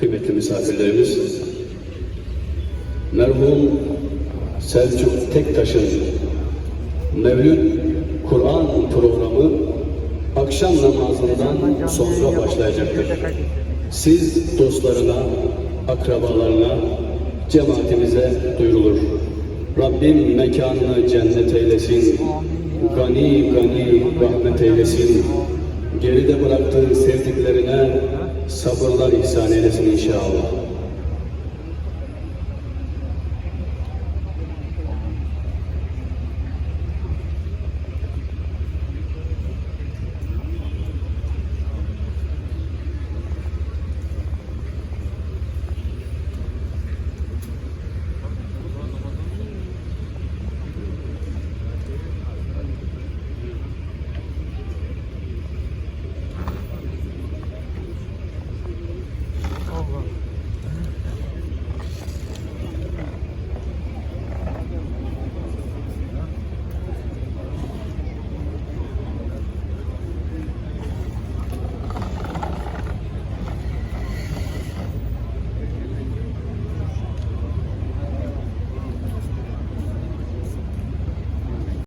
Kıymetli misafirlerimiz, merhum Selçuk Tektaş'ın Mevlüt Kur'an programı akşam namazından sonra başlayacaktır. Siz dostlarına, akrabalarına, cemaatimize duyurulur. Rabbim mekanını cennet eylesin, gani gani rahmet eylesin, geride bıraktığı sevdiklerine sabırlar ihsan eylesin inşallah.